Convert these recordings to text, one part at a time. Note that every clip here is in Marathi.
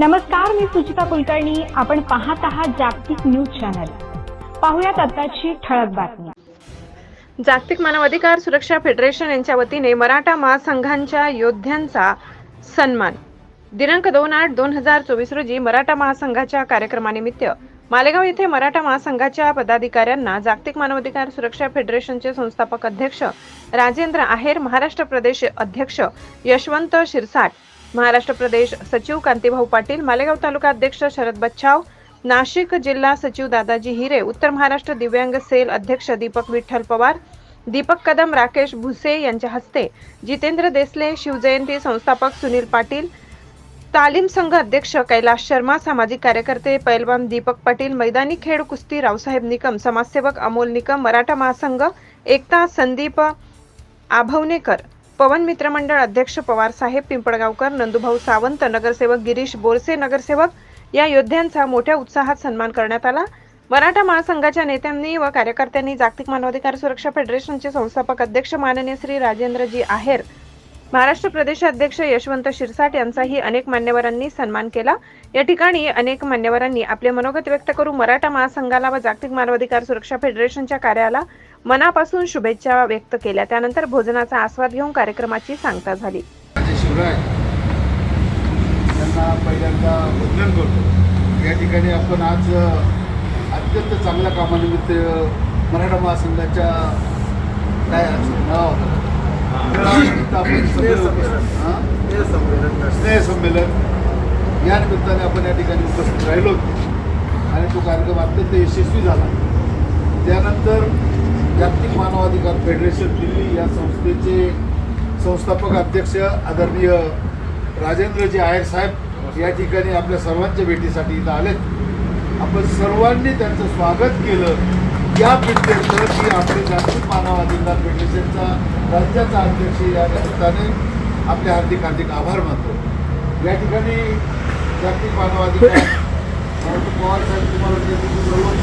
नमस्कार मी सुचिता कुलकर्णी. आपण पाहत आहात जागतिक न्यूज चॅनल. पाहुयात आताची ठळक बातमी. जागतिक मानवाधिकार सुरक्षा फेडरेशन यांच्या वतीने मराठा महासंघांच्या योद्ध्यांचा सन्मान. दिनांक दोन आठ दोन हजार चोवीस रोजी मराठा महासंघाच्या कार्यक्रमानिमित्त मालेगाव येथे मराठा महासंघाच्या पदाधिकाऱ्यांना जागतिक मानवाधिकार सुरक्षा फेडरेशनचे संस्थापक अध्यक्ष राजेंद्र आहेर महाराष्ट्र प्रदेश अध्यक्ष यशवंत शिरसाट महाराष्ट्र प्रदेश सचिव कांतीभाऊ पाटील मालेगाव तालुका अध्यक्ष शरद बच्छाव नाशिक जिल्हा सचिव दादाजी हिरे उत्तर महाराष्ट्र दिव्यांग सेल अध्यक्ष दीपक विठ्ठल पवार दीपक कदम राकेश भुसे यांच्या हस्ते जितेंद्र देसले शिवजयंती संस्थापक सुनील पाटील तालीम संघ अध्यक्ष कैलाश शर्मा सामाजिक कार्यकर्ते पैलवान दीपक पाटील मैदानी खेळ कुस्ती रावसाहेब निकम समाजसेवक अमोल निकम मराठा महासंघ एकता संदीप आभवणेकर पवन मित्र मंडळ अध्यक्ष पवार साहेब पिंपळगावकर नंदुभाऊ सावंत नगरसेवक गिरीश बोरसे नगरसेवक या योद्ध्यांचा मोठ्या उत्साहात सन्मान करण्यात आला. मराठा महासंघाच्या नेत्यांनी व कार्यकर्त्यांनी जागतिक मानवाधिकार सुरक्षा फेडरेशनचे संस्थापक अध्यक्ष माननीय श्री राजेंद्रजी आहेर महाराष्ट्र प्रदेशाध्यक्ष यशवंत शिरसाट यांचाही अनेक मान्यवरांनी सन्मान केला. या ठिकाणी अनेक मान्यवरांनी आपले मनोगत व्यक्त करून मराठा महासंघाला व जागतिक मानवाधिकार सुरक्षा फेडरेशनच्या कार्याला मनापासून शुभेच्छा व्यक्त केल्या. त्यानंतर भोजनाचा आस्वाद घेऊन कार्यक्रमाची सांगता झाली. शिवराय पहिल्यांदा वंदन करतो. या ठिकाणी आपण आज अत्यंत चांगल्या कामानिमित्त मराठा महासंघाच्या काय नाव? स्नेहसंमेलन. आपण स्नेह संमेलन या निमित्ताने आपण या ठिकाणी उपस्थित राहिलो. आणि तो कार्यक्रम अत्यंत यशस्वी झाला. त्यानंतर जागतिक मानवाधिकार फेडरेशन दिल्ली या संस्थेचे संस्थापक अध्यक्ष आदरणीय राजेंद्रजी आयर साहेब या ठिकाणी आपल्या सर्वांच्या भेटीसाठी इथं आलेत. आपण सर्वांनी त्यांचं स्वागत केलं. या प्रित्यर्थ की आपले जागतिक मानवाधिकार फेडरेशनचा राज्याचा अध्यक्ष या निमित्ताने आपले हार्दिक हार्दिक आभार मानतो. या ठिकाणी जागतिक मानवाधिकार डॉक्टर पवार साहेब तुम्हाला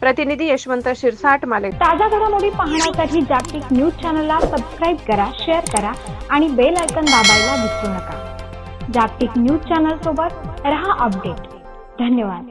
प्रतिनिधी यशवंत शिरसाट माले ताज्या घडामोडी पाहण्यासाठी जागतिक न्यूज चॅनलला सबस्क्राईब करा शेअर करा आणि बेल आयकन दाबायला विसरू नका. जागतिक न्यूज चॅनल सोबत रहा अपडेट. धन्यवाद.